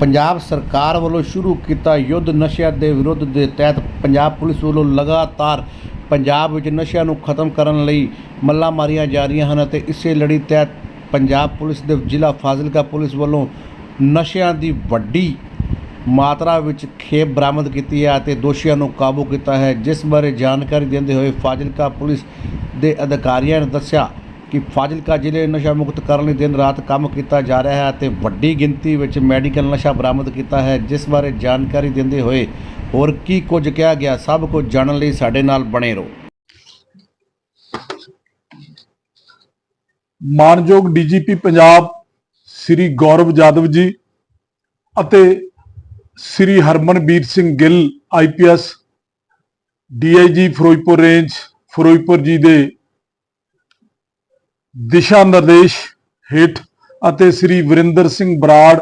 ਪੰਜਾਬ ਸਰਕਾਰ ਵੱਲੋਂ ਸ਼ੁਰੂ ਕੀਤਾ ਯੁੱਧ ਨਸ਼ਿਆਂ ਦੇ ਵਿਰੁੱਧ ਦੇ ਤਹਿਤ ਪੰਜਾਬ ਪੁਲਿਸ ਵੱਲੋਂ ਲਗਾਤਾਰ ਪੰਜਾਬ ਵਿੱਚ ਨਸ਼ਿਆਂ ਨੂੰ ਖਤਮ ਕਰਨ ਲਈ ਮੱਲਾਂ ਮਾਰੀਆਂ ਜਾ ਰਹੀਆਂ ਹਨ ਅਤੇ ਇਸੇ ਲੜੀ ਤਹਿਤ ਪੰਜਾਬ ਪੁਲਿਸ ਦੇ ਜ਼ਿਲ੍ਹਾ ਫਾਜ਼ਿਲਕਾ ਪੁਲਿਸ ਵੱਲੋਂ ਨਸ਼ਿਆਂ ਦੀ ਵੱਡੀ ਮਾਤਰਾ ਵਿੱਚ ਖੇਪ ਬਰਾਮਦ ਕੀਤੀ ਹੈ ਅਤੇ ਦੋਸ਼ੀਆਂ ਨੂੰ ਕਾਬੂ ਕੀਤਾ ਹੈ, ਜਿਸ ਬਾਰੇ ਜਾਣਕਾਰੀ ਦਿੰਦੇ ਹੋਏ ਫਾਜ਼ਿਲਕਾ ਪੁਲਿਸ ਦੇ ਅਧਿਕਾਰੀਆਂ ਨੇ ਦੱਸਿਆ ਕਿ ਫਾਜ਼ਿਲਕਾ ਜ਼ਿਲ੍ਹੇ ਨਸ਼ਾ ਮੁਕਤ ਕਰਨ ਲਈ ਦਿਨ ਰਾਤ ਕੰਮ ਕੀਤਾ ਜਾ ਰਿਹਾ ਹੈ ਅਤੇ ਵੱਡੀ ਗਿਣਤੀ ਵਿੱਚ ਮੈਡੀਕਲ ਨਸ਼ਾ ਬਰਾਮਦ ਕੀਤਾ ਹੈ, ਜਿਸ ਬਾਰੇ ਜਾਣਕਾਰੀ ਦਿੰਦੇ ਹੋਏ ਹੋਰ ਕੀ ਕੁਝ ਕਿਹਾ ਗਿਆ, ਸਭ ਕੁਝ ਜਾਣਨ ਲਈ ਸਾਡੇ ਨਾਲ ਬਣੇ ਰਹੋ। ਮਾਨਯੋਗ ਡੀਜੀਪੀ ਪੰਜਾਬ ਸ੍ਰੀ ਗੌਰਵ ਜਾਦਵ ਜੀ ਅਤੇ Shri Harmanbir Singh Gill IPS DIG Firozpur range, Firozpur ji ਦੇ ਦਿਸ਼ਾ ਨਿਰਦੇਸ਼ ਹੇਠ ਅਤੇ ਸ੍ਰੀ ਵਰਿੰਦਰ ਸਿੰਘ ਬਰਾੜ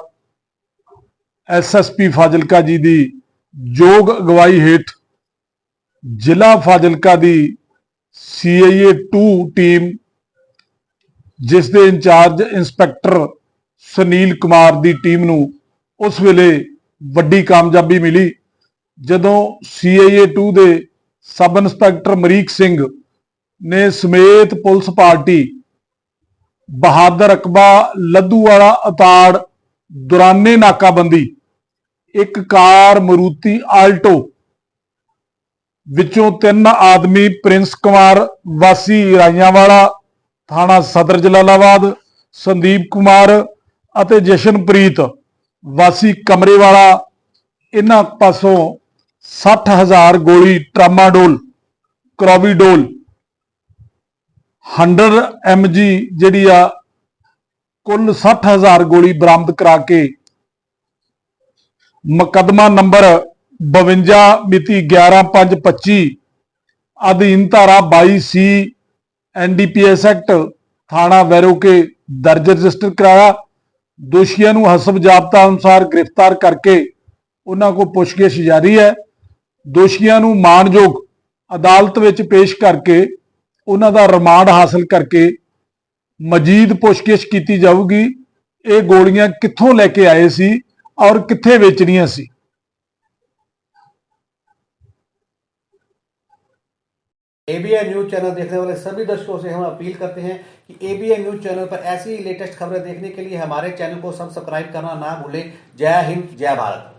ਐਸਐਸਪੀ ਫਾਜ਼ਿਲਕਾ ਜੀ ਦੀ ਯੋਗ ਅਗਵਾਈ ਹੇਠ ਜ਼ਿਲ੍ਹਾ ਫਾਜ਼ਿਲਕਾ ਦੀ ਸੀਆਈਏ 2 ਟੀਮ ਜਿਸ ਦੇ ਇੰਚਾਰਜ ਇੰਸਪੈਕਟਰ ਸੁਨੀਲ ਕੁਮਾਰ ਦੀ ਟੀਮ ਨੂੰ ਉਸ ਵੇਲੇ ਵੱਡੀ ਕਾਮਯਾਬੀ ਮਿਲੀ, ਜਦੋਂ ਸੀਆਈਏ 2 ਦੇ ਸਬ ਇੰਸਪੈਕਟਰ ਮਰੀਕ ਸਿੰਘ ਨੇ ਸਮੇਤ ਪੁਲਿਸ ਪਾਰਟੀ ਬਹਾਦਰ ਅਕਬਾ, ਲੱਦੂ ਵਾਲਾ, ਅਤਾੜ, ਦੁਰਾਨੇ ਨਾਕਾਬੰਦੀ, ਇੱਕ ਕਾਰ ਮਰੂਤੀ ਆਲਟੋ, ਵਿੱਚੋਂ ਤਿੰਨ ਆਦਮੀ ਪ੍ਰਿੰਸ ਕੁਮਾਰ, ਵਾਸੀ ਰਾਈਆਂਵਾਲਾ, ਥਾਣਾ ਸਦਰ ਜਲਾਲਾਬਾਦ, ਸੰਦੀਪ ਕੁਮਾਰ ਅਤੇ ਜਸ਼ਨਪ੍ਰੀਤ, ਵਾਸੀ ਕਮਰੇ ਵਾਲਾ ਇਹਨਾਂ ਪਾਸੋਂ 60000 ਗੋਲੀ ਟਰਾਮਾਡੋਲ, ਕਰੋਵੀਡੋਲ 100 mg ਜਿਹੜੀ ਆ ਕੁੱਲ 60000 ਗੋਲੀ ਬਰਾਮਦ ਕਰਾ ਕੇ ਮੁਕੱਦਮਾ ਨੰਬਰ 52 ਮਿਤੀ 11525 ਅਧੀਨ ਧਾਰਾ 22 ਸੀ ਐਨਡੀਪੀਐਸ ਐਕਟ, ਥਾਣਾ ਵੈਰੋਕੇ ਦਰਜ ਰਜਿਸਟਰ ਕਰਾਇਆ। ਦੋਸ਼ੀਆਂ ਨੂੰ ਹਸਬ ਜਾਬਤਾ ਅਨੁਸਾਰ ਗ੍ਰਿਫਤਾਰ ਕਰਕੇ ਉਹਨਾਂ ਕੋਲ ਪੁੱਛਗਿੱਛ ਜਾਰੀ ਹੈ। ਦੋਸ਼ੀਆਂ ਨੂੰ ਮਾਣਯੋਗ ਅਦਾਲਤ ਵਿੱਚ ਪੇਸ਼ ਕਰਕੇ ਉਹਨਾਂ ਦਾ ਰਿਮਾਂਡ ਹਾਸਲ ਕਰਕੇ ਮਜੀਦ ਪੁੱਛਗਿੱਛ ਕੀਤੀ ਜਾਊਗੀ ਇਹ ਗੋਲੀਆਂ ਕਿੱਥੋਂ ਲੈ ਕੇ ਆਏ ਸੀ ਔਰ ਕਿੱਥੇ ਵੇਚਣੀਆਂ ਸੀ एबीएन न्यूज चैनल देखने वाले सभी दर्शकों से हम अपील करते हैं कि एबीएन न्यूज चैनल पर ऐसी ही लेटेस्ट खबरें देखने के लिए हमारे चैनल को सब्सक्राइब करना ना भूलें जय हिंद जय भारत